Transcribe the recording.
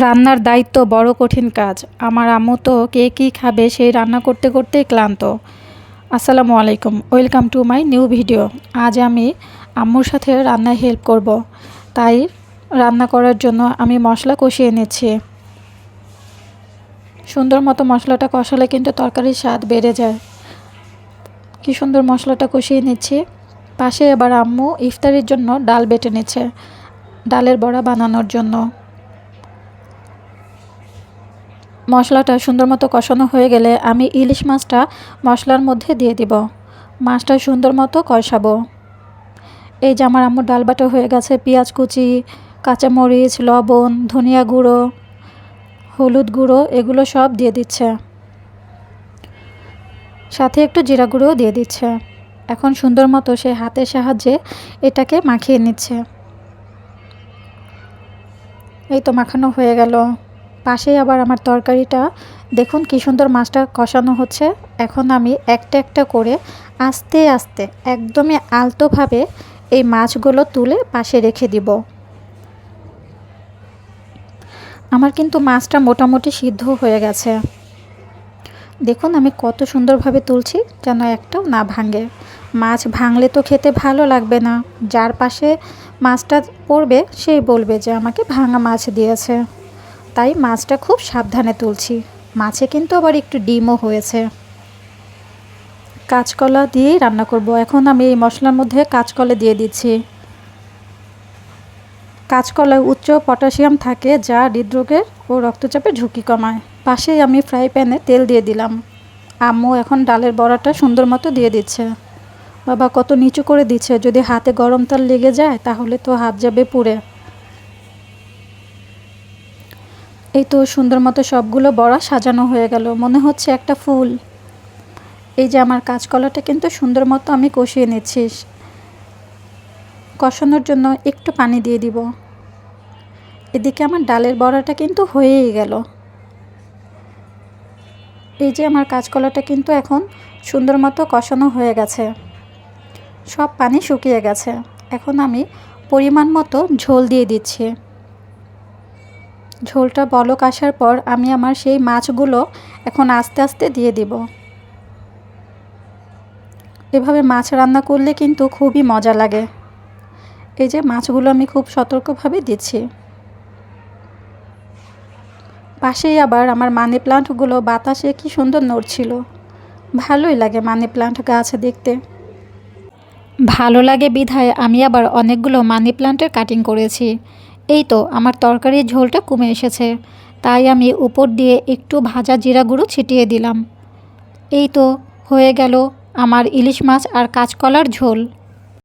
রান্নার দায়িত্ব বড় কঠিন কাজ। আমার আম্মু তো কে কী খাবে সেই রান্না করতে করতেই ক্লান্ত। আসসালামু আলাইকুম, welcome to my new video. আজ আমি আম্মুর সাথে রান্নায় হেল্প করব। তাই রান্না করার জন্য আমি মশলা কষিয়ে নিচ্ছি। সুন্দর মতো মশলাটা কষালে কিন্তু তরকারির স্বাদ বেড়ে যায়। কি সুন্দর মশলাটা কষিয়ে নিচ্ছি। পাশে এবার আম্মু ইফতারির জন্য ডাল বেটে নিচ্ছে। ডালের বড়া বানানোর জন্য। মশলাটা সুন্দর মতো কষানো হয়ে গেলে আমি ইলিশ মাছটা মশলার মধ্যে দিয়ে দিব। মাছটা সুন্দর মতো কষাবো। এই যে আমার আম্মুর ডাল বাটা হয়ে গেছে, পেঁয়াজ কুচি, কাঁচামরিচ, লবণ, ধনিয়া গুঁড়ো, হলুদ গুঁড়ো, এগুলো সব দিয়ে দিচ্ছে। সাথে একটু জিরা গুঁড়োও দিয়ে দিচ্ছে। এখন সুন্দর মতো সে হাতের সাহায্যে এটাকে মাখিয়ে নিচ্ছে। এই তো মাখানো হয়ে গেল। পাশেই আবার আমার তরকারিটা। দেখুন কী সুন্দর মাছটা কষানো হচ্ছে। এখন আমি একটা একটা করে আস্তে আস্তে, একদমই আলতোভাবে এই মাছগুলো তুলে পাশে রেখে দিব। আমার কিন্তু মাছটা মোটামুটি সিদ্ধ হয়ে গেছে। দেখুন আমি কত সুন্দরভাবে তুলছি যেন একটাও না ভাঙে। মাছ ভাঙলে তো খেতে ভালো লাগবে না। যার পাশে মাছটা পড়বে, সেই বলবে যে আমাকে ভাঙা মাছ দিয়েছে। তাই মাছটা খুব সাবধানে তুলছি। মাছে কিন্তু আবার একটু ডিমও হয়েছে। কাঁচকলা দিয়েই রান্না করব। এখন আমি এই মশলার মধ্যে কাঁচকলা দিয়ে দিচ্ছি। কাঁচকলায় উচ্চ পটাশিয়াম থাকে, যা হৃদরোগের ও রক্তচাপের ঝুঁকি কমায়। পাশেই আমি ফ্রাই প্যানে তেল দিয়ে দিলাম। আম্মু এখন ডালের বড়াটা সুন্দর মতো দিয়ে দিচ্ছে। বাবা কত নিচু করে দিচ্ছে। যদি হাতে গরম তেল লেগে যায়, তাহলে তো হাত যাবে পুড়ে। এই তো সুন্দর মতো সবগুলো বড়া সাজানো হয়ে গেল। মনে হচ্ছে একটা ফুল। এই যে আমার কাঁচকলাটা কিন্তু সুন্দর মতো আমি কষিয়ে নিচ্ছি। কষানোর জন্য একটু পানি দিয়ে দিব। এদিকে আমার ডালের বড়াটা কিন্তু হয়েই গেল। এই যে আমার কাঁচকলাটা কিন্তু এখন সুন্দর মতো কষানো হয়ে গেছে। সব পানি শুকিয়ে গেছে। এখন আমি পরিমাণ মতো ঝোল দিয়ে দিচ্ছি। ঝোলটা বলক আসার পর আমি আমার সেই মাছগুলো এখন আস্তে আস্তে দিয়ে দিব। এভাবে মাছ রান্না করলে কিন্তু খুবই মজা লাগে। এই যে মাছগুলো আমি খুব সতর্কভাবে দিচ্ছি। পাশেই আবার আমার মানি প্লান্টগুলো বাতাসে কি সুন্দর নড়ছিল। ভালোই লাগে মানি প্লান্ট গাছ দেখতে। ভালো লাগে বিধায় আমি আবার অনেকগুলো মানি প্লান্টের কাটিং করেছি। এই তো, আমার তরকারির ঝোলটা কমে এসেছে। তাই আমি উপর দিয়ে একটু ভাজা জিরা গুঁড়ো ছিটিয়ে দিলাম। এই তো, হয়ে গেল আমার ইলিশ মাছ আর কাঁচকলার ঝোল।